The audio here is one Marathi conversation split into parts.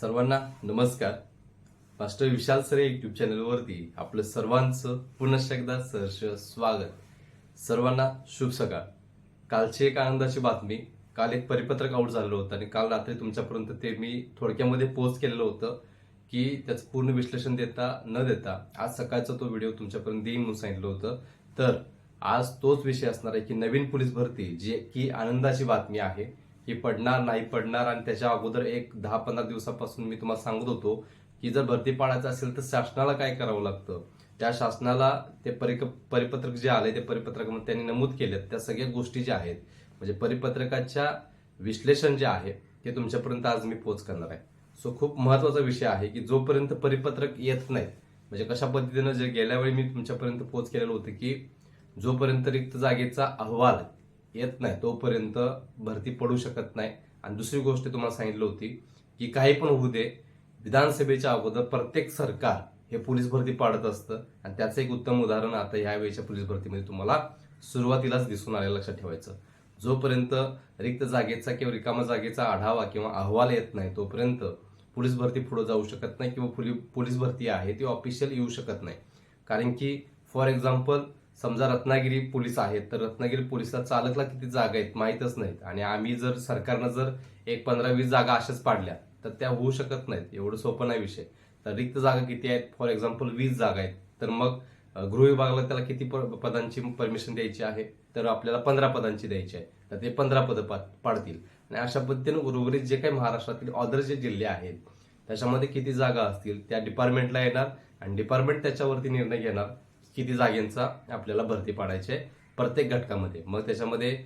सर्वांना नमस्कार. मास्टर विशाल सरे यूट्यूब चॅनलवरती आपलं सर्वांचं पुनश्च एकदा सहर्ष स्वागत. सर्वांना शुभ सकाळ. कालची एक आनंदाची बातमी काल एक परिपत्रक आउट झालेलं होतं आणि काल रात्री तुमच्यापर्यंत ते मी थोडक्यामध्ये पोस्ट केलेलं होतं की त्याचं पूर्ण विश्लेषण देता न देता आज सकाळचा तो व्हिडिओ तुमच्यापर्यंत देईन म्हणून सांगितलं होतं. तर आज तोच विषय असणार आहे की नवीन पोलीस भरती जी की आनंदाची बातमी आहे. की पडणार नाही पडणार आणि त्याच्या अगोदर एक दहा पंधरा दिवसापासून मी तुम्हाला सांगत होतो की जर भरती पाडायचं असेल तर शासनाला काय करावं लागतं? त्या शासनाला ते परिक परिपत्रक जे आले ते परिपत्रक त्यांनी नमूद केलेत. त्या सगळ्या गोष्टी ज्या आहेत म्हणजे परिपत्रकाच्या विश्लेषण जे आहे ते तुमच्यापर्यंत आज मी पोच करणार आहे. सो खूप महत्त्वाचा विषय आहे की जोपर्यंत परिपत्रक येत नाहीत म्हणजे कशा पद्धतीनं जे गेल्या वेळी मी तुमच्यापर्यंत पोच केलेलं होतं की जोपर्यंत रिक्त जागेचा अहवाल येत नाही तोपर्यंत भरती पडू शकत नाही. आणि दुसरी गोष्ट तुम्हाला सांगितलं होती की काही पण होऊ दे विधानसभेच्या अगोदर प्रत्येक सरकार हे पोलीस भरती पाडत असतं. आणि त्याचं एक उत्तम उदाहरण आता ह्या वेळच्या पोलीस भरतीमध्ये तुम्हाला सुरुवातीलाच दिसून आलेलं लक्षात ठेवायचं. जोपर्यंत रिक्त जागेचा किंवा रिकामा जागेचा आढावा किंवा अहवाल येत नाही तोपर्यंत पोलीस भरती पुढे जाऊ शकत नाही किंवा पोलीस भरती आहे ती ऑफिशियल येऊ शकत नाही. कारण की फॉर एक्झाम्पल समजा रत्नागिरी पोलीस आहेत तर रत्नागिरी पोलिसला चालकला किती जागा आहेत माहीतच नाहीत. आणि आम्ही जर सरकारनं जर एक पंधरा वीस जागा अशाच पाडल्या तर त्या होऊ शकत नाहीत. एवढं सोपं नाही विषय. तर रिक्त जागा किती आहेत? फॉर एक्झाम्पल वीस जागा आहेत. तर मग अ, गृह विभागाला त्याला किती प- पदांची परमिशन द्यायची आहे? तर आपल्याला पंधरा पदांची द्यायची आहे. तर ते पंधरा पदं पा- पाडतील. आणि अशा पद्धतीने उर्वरित जे काही महाराष्ट्रातील ऑदर जे जिल्हे आहेत त्याच्यामध्ये किती जागा असतील त्या डिपार्टमेंटला येणार. आणि डिपार्टमेंट त्याच्यावरती निर्णय घेणार. किती जागेंचा आपल्याला भरती पाडायची आहे प्रत्येक घटकामध्ये. मग त्याच्यामध्ये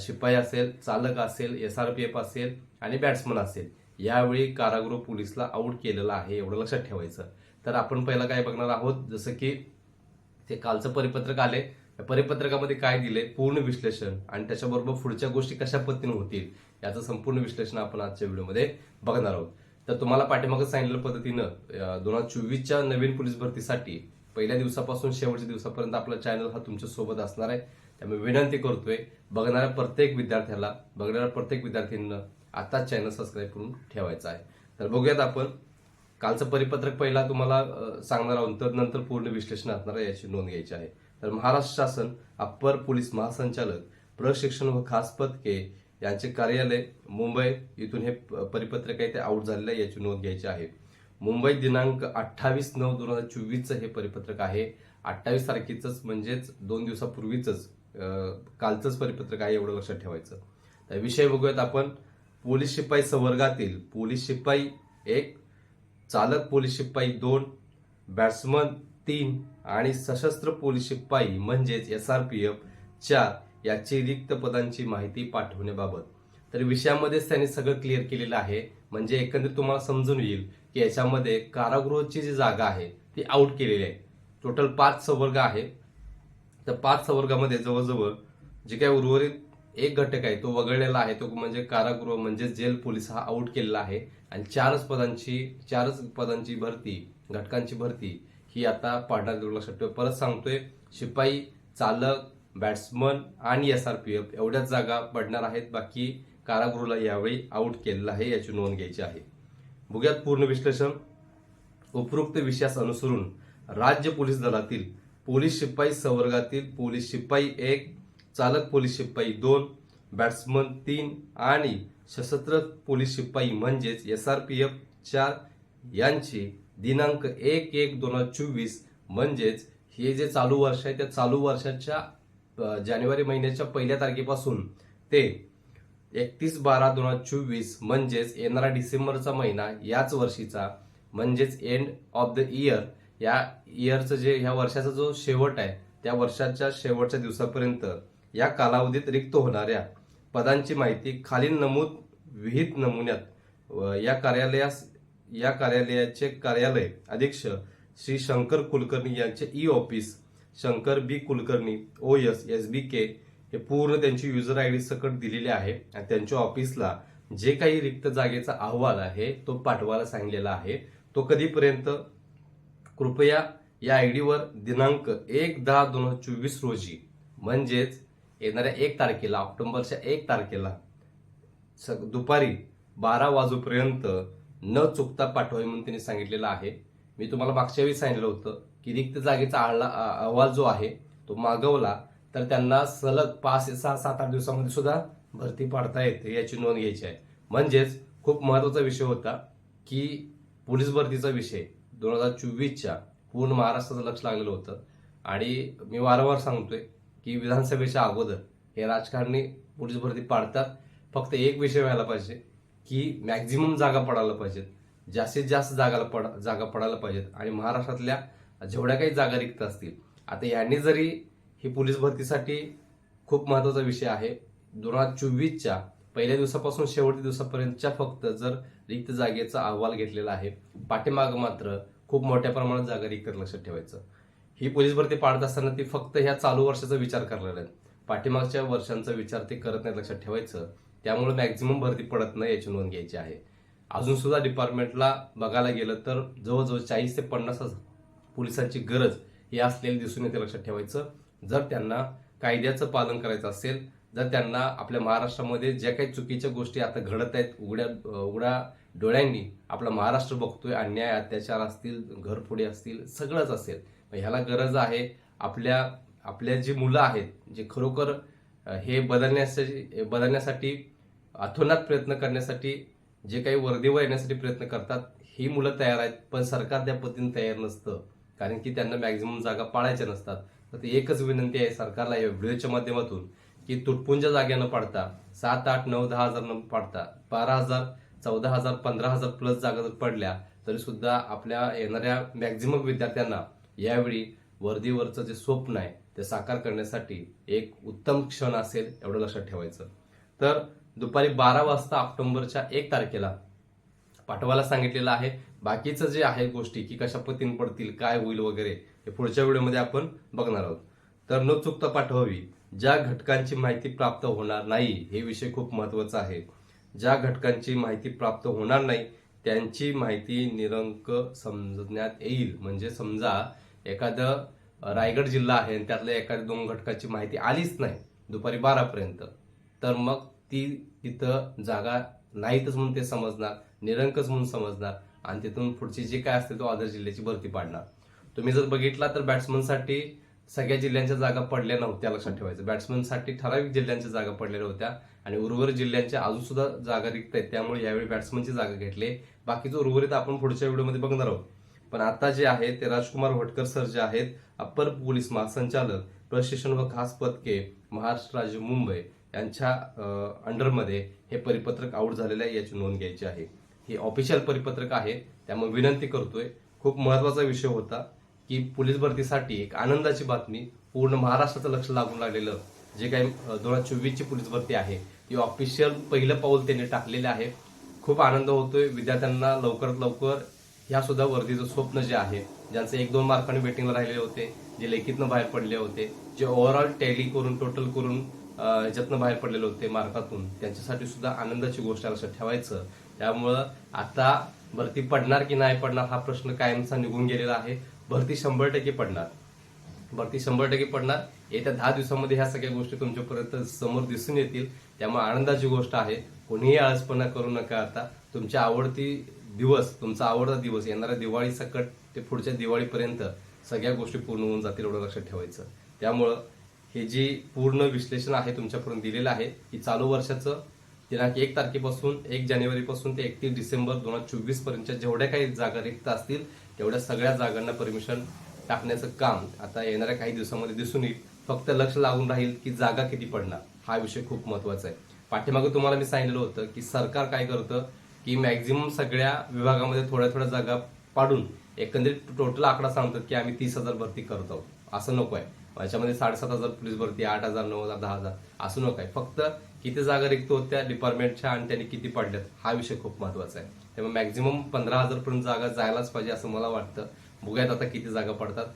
शिपाई असेल चालक असेल एस आर पी एफ असेल आणि बॅट्समन असेल. यावेळी कारागृह पोलीसला आऊट केलेलं आहे एवढं लक्षात ठेवायचं. तर आपण पहिला काय बघणार आहोत? जसं की ते कालचं परिपत्रक आले. परिपत्रकामध्ये काय दिले पूर्ण विश्लेषण आणि त्याच्याबरोबर पुढच्या गोष्टी कशा पद्धतीने होतील याचं संपूर्ण विश्लेषण आपण आजच्या व्हिडिओमध्ये बघणार आहोत. तर तुम्हाला पाठीमागं सांगितलेल्या पद्धतीनं दोन हजार चोवीसच्या नवीन पोलीस भरतीसाठी पहिल्या दिवसापासून शेवटच्या दिवसापर्यंत आपला चॅनल हा तुमच्यासोबत असणार आहे. त्यामुळे विनंती करतोय बघणाऱ्या प्रत्येक विद्यार्थ्याला बघणाऱ्या प्रत्येक विद्यार्थ्यांना आताच चॅनल सबस्क्राईब करून ठेवायचा आहे. तर बघूयात आपण. कालचं परिपत्रक पहिला तुम्हाला सांगणार आहोत तर नंतर पूर्ण विश्लेषण असणार आहे याची नोंद घ्यायची आहे. तर महाराष्ट्र शासन अप्पर पोलीस महासंचालक प्रशिक्षण व खास पदके यांचे कार्यालय मुंबई इथून हे प- परिपत्रक आहे ते आउट झालेलं आहे याची नोंद घ्यायची आहे. मुंबई दिनांक अठ्ठावीस नऊ दोन हजार चोवीसचं हे परिपत्रक आहे. अठ्ठावीस तारखेचंच म्हणजेच दोन दिवसापूर्वीच कालचंच परिपत्रक आहे एवढं लक्षात ठेवायचं. तर विषय बघूयात आपण. पोलीस शिपाई संवर्गातील पोलीस शिपाई एक चालक पोलीस शिपाई दोन बॅट्समन तीन आणि सशस्त्र पोलीस शिपाई म्हणजेच एस आर पी एफ चार याची रिक्त पदांची माहिती पाठवण्याबाबत. तर विषयामध्येच त्यांनी सगळं क्लिअर केलेलं आहे. म्हणजे एकंदरीत तुम्हाला समजून येईल की याच्यामध्ये कारागृहाची जी जागा आहे ती आउट केलेली आहे. टोटल पाच संवर्ग आहे. तर पाच संवर्गामध्ये जवळजवळ जे काही उर्वरित एक घटक आहे तो वगळलेला आहे. तो म्हणजे कारागृह म्हणजे जेल पोलीस हा आउट केलेला आहे. आणि चारच पदांची चारच पदांची भरती घटकांची भरती ही आता पाडणार एवढं लक्षात ठेवा परत सांगतोय शिपाई चालक बॅट्समन आणि एस आर पी एफ एवढ्याच जागा पडणार आहेत. बाकी कारागृहाला यावेळी आउट केलेलं आहे याची नोंद घ्यायची आहे. बघूयात पूर्ण विश्लेषण उपरोक्त विषयास अनुसरून राज्य पोलीस दलातील पोलीस शिपाई संवर्गातील पोलीस शिपाई एक चालक पोलीस शिपाई दोन बॅट्समन तीन आणि सशस्त्र पोलीस शिपाई म्हणजेच एस आर पी एफ चार यांची दिनांक एक एक दोन हजार चोवीस म्हणजेच हे जे चालू वर्ष आहे त्या चालू वर्षाच्या जानेवारी महिन्याच्या पहिल्या तारखेपासून ते एकतीस बारा दोन हजार चोवीस म्हणजेच येणारा डिसेंबरचा महिना याच वर्षीचा म्हणजेच एंड ऑफ द इयर या इयरचं जे ह्या वर्षाचा जो शेवट आहे त्या वर्षाच्या शेवटच्या दिवसापर्यंत या कालावधीत रिक्त होणाऱ्या पदांची माहिती खालील नमूद विहित नमुन्यात व या कार्यालयास या कार्यालयाचे कार्यालय अधीक्षक श्री शंकर कुलकर्णी यांचे e office Shankar B Kulkarni O S S B K हे पूर्ण त्यांची युजर आय डी सकट दिलेली आहे. आणि त्यांच्या ऑफिसला जे काही रिक्त जागेचा अहवाल आहे तो पाठवायला सांगलेला आहे. तो कधीपर्यंत? कृपया या आय डीवर दिनांक एक दहा दोन हजार चोवीस रोजी म्हणजेच येणाऱ्या एक तारखेला ऑक्टोबरच्या एक तारखेला स- दुपारी बारा वाजूपर्यंत न चुकता पाठवावी म्हणून त्यांनी सांगितलेलं आहे. मी तुम्हाला मागच्या वेळी सांगितलं होतं की रिक्त जागेचा आळला अहवाल जो आहे तो मागवला तर त्यांना सलग पाच ते सहा सात आठ दिवसामध्ये सुद्धा भरती पाडता येते याची नोंद घ्यायची आहे. म्हणजेच खूप महत्त्वाचा विषय होता की पोलीस भरतीचा विषय दोन हजार चोवीसच्या पूर्ण महाराष्ट्राचं लक्ष लागलेलं होतं. आणि मी वारंवार सांगतोय की विधानसभेच्या अगोदर हे राजकारणी पोलीस भरती पाडतात. फक्त एक विषय व्हायला पाहिजे की मॅक्झिमम जागा पडायला पाहिजेत. जास्तीत जास्त जागाला पड जागा पडायला पाहिजेत. आणि महाराष्ट्रातल्या जेवढ्या काही जागा रिक्त असतील आता यांनी जरी ही पोलीस भरतीसाठी खूप महत्त्वाचा विषय आहे. दोन हजार चोवीसच्या पहिल्या दिवसापासून शेवटच्या दिवसापर्यंतच्या फक्त जर रिक्त जागेचा अहवाल घेतलेला आहे पाठीमागं मात्र खूप मोठ्या प्रमाणात जागा रिक्त लक्षात ठेवायचं. ही पोलीस भरती पाडत असताना ती फक्त ह्या चालू वर्षाचा विचार करणार आहे पाठीमागच्या वर्षांचा विचार ते करत नाही लक्षात ठेवायचं. त्यामुळे मॅक्झिमम भरती पडत नाही याची नोंद घ्यायची आहे. अजून सुद्धा डिपार्टमेंटला बघायला गेलं तर जवळजवळ चाळीस ते पन्नास पोलिसांची गरज ही असलेली दिसून येते लक्षात ठेवायचं. जर त्यांना कायद्याचं पालन करायचं असेल जर त्यांना आपल्या महाराष्ट्रामध्ये ज्या काही चुकीच्या गोष्टी आता घडत आहेत उघड्या उघड्या डोळ्यांनी आपला महाराष्ट्र बघतोय अन्याय अत्याचार असतील घरफोडी असतील सगळंच असेल मग ह्याला गरज आहे आपल्या आपल्या जी मुलं आहेत जे खरोखर हे बदलण्यासाठी बदलण्यासाठी अथोनात प्रयत्न करण्यासाठी जे काही वर्दीवर येण्यासाठी प्रयत्न करतात ही मुलं तयार आहेत पण सरकार त्या पद्धतीने तयार नसतं कारण की त्यांना मॅक्झिमम जागा पाळायच्या नसतात. तर ती एकच विनंती आहे सरकारला या व्हिडिओच्या माध्यमातून की तुटपुंच्या जाग्या न पाडता सात आठ नऊ दहा हजार न पाडता बारा हजार चौदा हजार पंधरा हजार प्लस जागा जर पडल्या तरी सुद्धा आपल्या येणाऱ्या मॅक्झिमम विद्यार्थ्यांना यावेळी वर्दीवरचं जे स्वप्न आहे ते साकार करण्यासाठी एक उत्तम क्षण असेल एवढं लक्षात ठेवायचं. तर दुपारी बारा वाजता ऑक्टोबरच्या एक तारखेला पाठवायला सांगितलेलं आहे. बाकीचं जे आहे गोष्टी की कशा पद्धतीने पडतील काय होईल वगैरे हे पुढच्या व्हिडिओमध्ये आपण बघणार आहोत. तर न चुकता पाठवावी. ज्या घटकांची माहिती प्राप्त होणार नाही हे विषय खूप महत्त्वाचा आहे. ज्या घटकांची माहिती प्राप्त होणार नाही त्यांची माहिती निरंक समजण्यात येईल. म्हणजे समजा एखादं रायगड जिल्हा आहे आणि त्यातल्या एखाद्या दोन घटकाची माहिती आलीच नाही दुपारी बारापर्यंत तर मग ती तिथं जागा नाहीतच म्हणून ते समजणार निरंकच म्हणून समजणार आणि तिथून पुढची जी काय असते तो आदर जिल्ह्याची भरती पाडणार. तुम्ही जर बघितला तर बॅट्समनसाठी सगळ्या जिल्ह्यांच्या जागा पडल्या नव्हत्या लक्षात ठेवायचं. बॅट्समनसाठी ठराविक जिल्ह्यांच्या जागा पडलेल्या होत्या आणि उर्वरित जिल्ह्यांच्या अजून सुद्धा जागा रिक्त आहेत. त्यामुळे यावेळी बॅट्समनची जागा घेतली. बाकीचं उर्वरित आपण पुढच्या व्हिडिओमध्ये बघणार आहोत. पण आता जे आहे ते राजकुमार भटकर सर जे आहेत अप्पर पोलीस महासंचालक प्रशिक्षण व खास पदके महाराष्ट्र राज्य मुंबई. यांच्या अंडरमध्ये हे परिपत्रक आऊट झालेलं आहे याची नोंद घ्यायची आहे. हे ऑफिशियल परिपत्रक आहे त्यामुळे विनंती करतोय. खूप महत्त्वाचा विषय होता की पोलीस भरतीसाठी एक आनंदाची बातमी पूर्ण महाराष्ट्राचं लक्ष लागून लागलेलं जे काही दोन हजार चोवीसची पोलीस भरती आहे ती ऑफिशियल पहिलं पाऊल त्यांनी टाकलेलं आहे. खूप आनंद होतोय. विद्यार्थ्यांना लवकरात लवकर ह्या सुद्धा वर्दीचं स्वप्न जे आहे ज्यांचं एक दोन मार्काने वेटिंगला राहिलेले होते जे लेखीतनं बाहेर पडले होते जे ओव्हरऑल टॅली करून टोटल करून ह्याच्यातनं बाहेर पडलेले होते मार्कातून त्यांच्यासाठी सुद्धा आनंदाची गोष्ट लक्षात ठेवायचं. त्यामुळं आता भरती पडणार की नाही पडणार हा प्रश्न कायमचा निघून गेलेला आहे. भरती शंभर टक्के पडणार. भरती शंभर टक्के पडणार. येत्या दहा दिवसामध्ये ह्या सगळ्या गोष्टी तुमच्यापर्यंत समोर दिसून येतील. त्यामुळे आनंदाची गोष्ट आहे. कोणीही आळसपणा करू नका आता. तुमच्या आवडती दिवस तुमचा आवडता दिवस येणाऱ्या दिवाळी सकट ते पुढच्या दिवाळीपर्यंत सगळ्या गोष्टी पूर्ण होऊन जातील एवढं लक्षात ठेवायचं. त्यामुळं हे जी पूर्ण विश्लेषण आहे तुमच्यापर्यंत दिलेलं आहे की चालू वर्षाचं दिनांक एक तारखेपासून एक जानेवारीपासून ते एकतीस डिसेंबर दोन हजार चोवीस पर्यंतच्या जेवढ्या काही जागा रिक्त असतील तेवढ्या सगळ्या जागांना परमिशन टाकण्याचं काम आता येणाऱ्या काही दिवसामध्ये दिसून येईल. फक्त लक्ष लागून राहील की जागा किती पडणार हा विषय खूप महत्त्वाचा आहे. पाठीमागे तुम्हाला मी सांगितलं होतं की सरकार काय करतं की मॅक्झिमम सगळ्या विभागामध्ये थोड्या थोड्या जागा पाडून एकंदरीत टोटल आकडा सांगतात की आम्ही तीस हजार भरती करत आहोत. असं नको आहे. याच्यामध्ये साडेसात हजार पोलीस भरती आठ हजार नऊ हजार दहा हजार. असं नको आहे. फक्त किती जागा रिक्त होत्या डिपार्टमेंटच्या आणि त्यांनी किती पडल्यात हा विषय खूप महत्त्वाचा आहे. त्यामुळे मॅक्झिमम पंधरा हजार पर्यंत जागा जायलाच पाहिजे असं मला वाटतं. बघूयात आता किती जागा पडतात.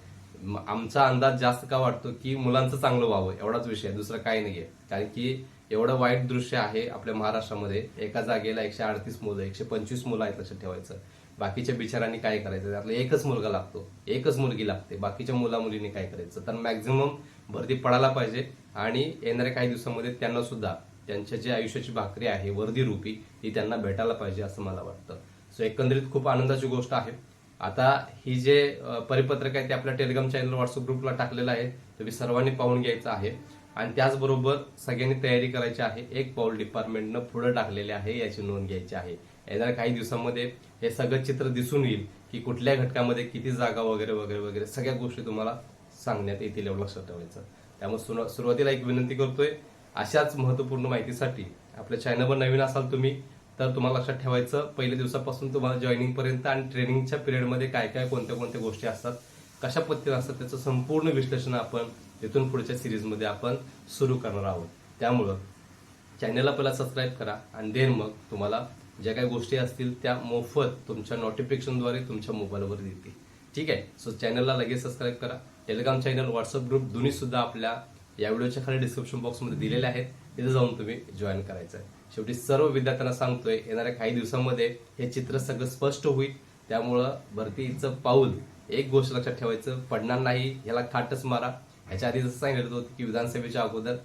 आमचा अंदाज जास्त का वाटतो की मुलांचं चांगलं व्हावं एवढाच विषय आहे. दुसरं काही नाहीये. कारण की एवढं वाईट दृश्य आहे आपल्या महाराष्ट्रामध्ये. एका जागेला एकशे अडतीस मुलं एकशे पंचवीस मुलं आहेत लक्षात ठेवायचं. बाकीच्या बिचारांनी काय करायचं? त्यातला एकच मुलगा लागतो. एकच मुलगी लागते. बाकीच्या मुला मुलींनी काय करायचं? तर मॅक्झिमम भरती पडायला पाहिजे आणि येणाऱ्या काही दिवसामध्ये त्यांना सुद्धा त्यांच्या जे आयुष्याची भाकरी आहे वर्दी रूपी ती त्यांना भेटायला पाहिजे असं मला वाटतं. सो एकंदरीत खूप आनंदाची गोष्ट आहे. आता ही जे परिपत्रक आहे ते आपल्या टेलिग्राम चॅनल व्हॉट्सअप ग्रुपला टाकलेलं आहे. तुम्ही सर्वांनी पाहून घ्यायचं आहे. आणि त्याचबरोबर सगळ्यांनी तयारी करायची आहे. एक पाऊल डिपार्टमेंटनं पुढे टाकलेले आहे याची नोंद घ्यायची आहे. येणाऱ्या काही दिवसांमध्ये हे सगळं चित्र दिसून येईल की कुठल्या घटकामध्ये किती जागा वगैरे वगैरे वगैरे सगळ्या गोष्टी तुम्हाला सांगण्यात येतील एवढं लक्षात ठेवायचं. त्यामुळे सुरुवातीला एक विनंती करतोय अशाच महत्त्वपूर्ण माहितीसाठी आपल्या चॅनलवर नवीन असाल तुम्ही तर तुम्हाला लक्षात ठेवायचं पहिल्या दिवसापासून तुम्हाला जॉईनिंग पर्यंत आणि ट्रेनिंगच्या पिरियडमध्ये काय काय कोणत्या कोणत्या गोष्टी असतात कशा पद्धतीने असतात त्याचं संपूर्ण विश्लेषण आपण इथून पुढच्या सिरीजमध्ये आपण सुरू करणार आहोत. त्यामुळं चॅनलला पहिला सबस्क्राईब करा आणि देन मग तुम्हाला ज्या काही गोष्टी असतील त्या मोफत तुमच्या नोटिफिकेशनद्वारे तुमच्या मोबाईलवर देतील ठीक आहे? सो चॅनलला लगेच सबस्क्राईब करा. टेलिग्राम चॅनल व्हॉट्सअप ग्रुप दोन्ही सुद्धा आपल्या या व्हिडिओच्या खाली डिस्क्रिप्शन बॉक्समध्ये दिलेले आहेत. तिथे जाऊन तुम्ही जॉईन करायचं आहे. शेवटी सर्व विद्यार्थ्यांना सांगतोय येणाऱ्या काही दिवसांमध्ये हे चित्र सगळं स्पष्ट होईल. त्यामुळं भरतीचं पाऊल एक गोष्ट लक्षात ठेवायचं पडणार नाही ह्याला खाटच मारा. ह्याच्या आधी जसं सांगितलं होतं की विधानसभेच्या अगोदर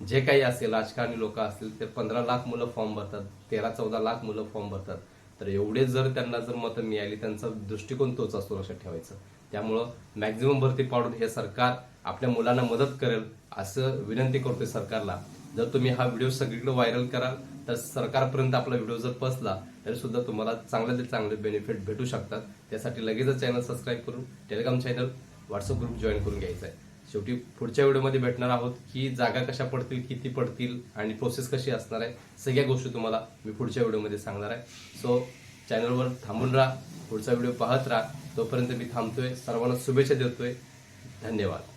जे काही असेल राजकारणी लोक असतील ते पंधरा लाख मुलं फॉर्म भरतात तेरा चौदा लाख मुलं फॉर्म भरतात. तर एवढे जर त्यांना जर मतं मिळाली त्यांचा दृष्टिकोन तोच असतो लक्षात ठेवायचं. त्यामुळं मॅक्झिमम भरती पाडून हे सरकार आपल्या मुलांना मदत करेल असं विनंती करतोय सरकारला. जर तुम्ही हा व्हिडिओ सगळीकडे व्हायरल कराल तर सरकारपर्यंत आपला व्हिडिओ जर पसला तरी सुद्धा तुम्हाला चांगले ते चांगले बेनिफिट भेटू शकतात. त्यासाठी लगेचच चॅनल सबस्क्राईब करून Telegram channel WhatsApp group join करून घ्यायचा आहे. शेवटी पुढच्या व्हिडिओमध्ये भेटणार आहोत की जागा कशा पडतील किती पडतील आणि प्रोसेस कशी असणार आहे सगळ्या गोष्टी तुम्हाला मी पुढच्या व्हिडिओमध्ये सांगणार आहे. सो चॅनलवर थांबून राहा पुढचा व्हिडिओ पाहत राहा. तोपर्यंत मी थांबतोय. सर्वांना शुभेच्छा देतोय. धन्यवाद.